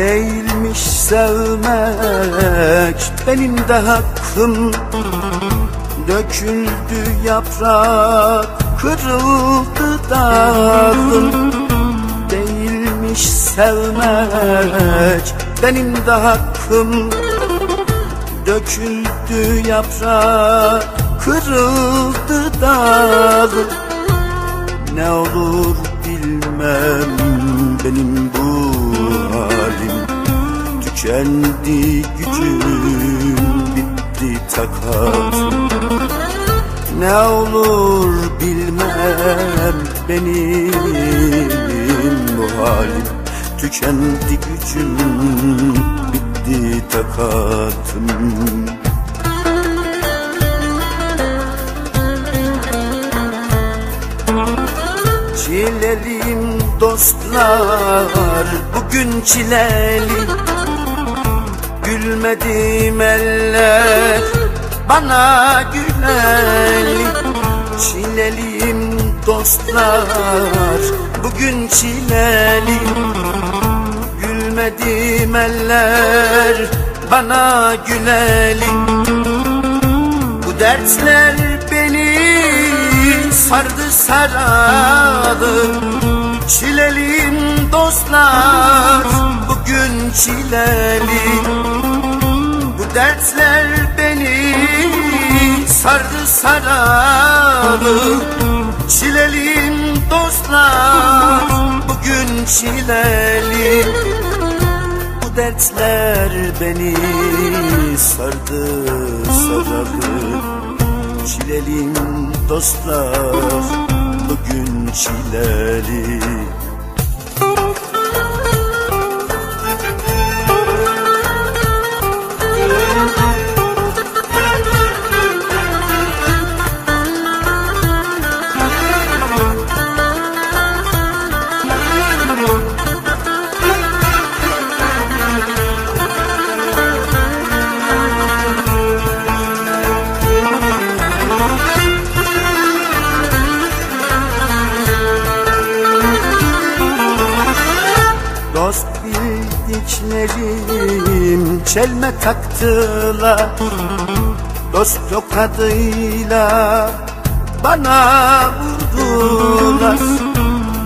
Değilmiş sevmek benim de hakkım. Döküldü yaprak kırıldı dalım Değilmiş sevmek benim de hakkım. Döküldü yaprak kırıldı dalım Ne olur bilmem benim bu Tükendi gücüm bitti takatım Ne olur bilmem benim bu halim. Tükendi gücüm bitti takatım. Çileliyim dostlar bugün çileli Gülmedim eller bana güleli Çileliyim dostlar. Bugün çileli. Gülmedim eller. Bana güleli. Bu dertler beni sardı saradı. Çileliyim dostlar. Bugün çileli Dertler beni sardı saradı Çileliyim dostlar bugün çileli Bu dertler beni sardı saradı Çileliyim dostlar bugün çileli bildiklerim çelme taktılar. Dost tokadıyla bana vurdular.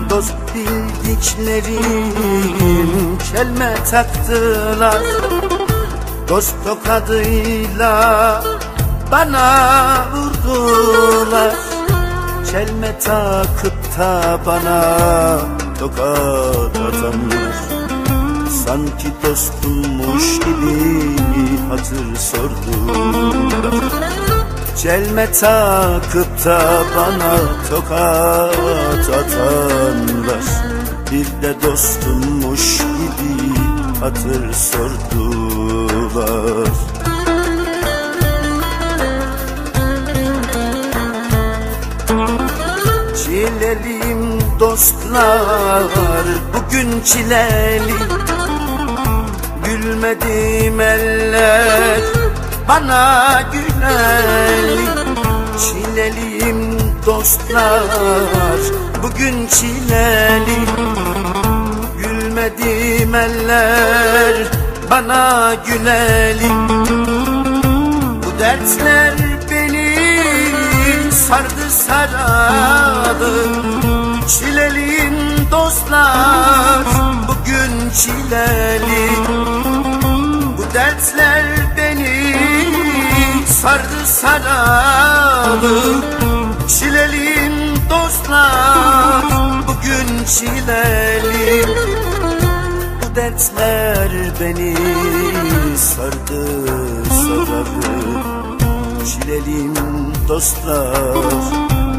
Dost bildiklerim çelme taktılar. Dost tokadıyla bana vurdular. Çelme takıp da bana tokat atanlar Sanki dostummuş gibi hatır sordular Çelme takıp da bana tokat atanlar Bir de dostummuş gibi hatır sordular. Çileliyim dostlar bugün çileli Gülmedim eller bana güleli Çileliyim dostlar bugün çileli. Gülmedim eller bana güleli. Bu dertler beni sardı saradı. Çileliyim dostlar bugün çileli Dertler beni sardı saradı. Çileliyim dostlar bugün çileli Bu dertler beni sardı saradı. Çileliyim dostlar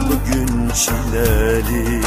bugün çileli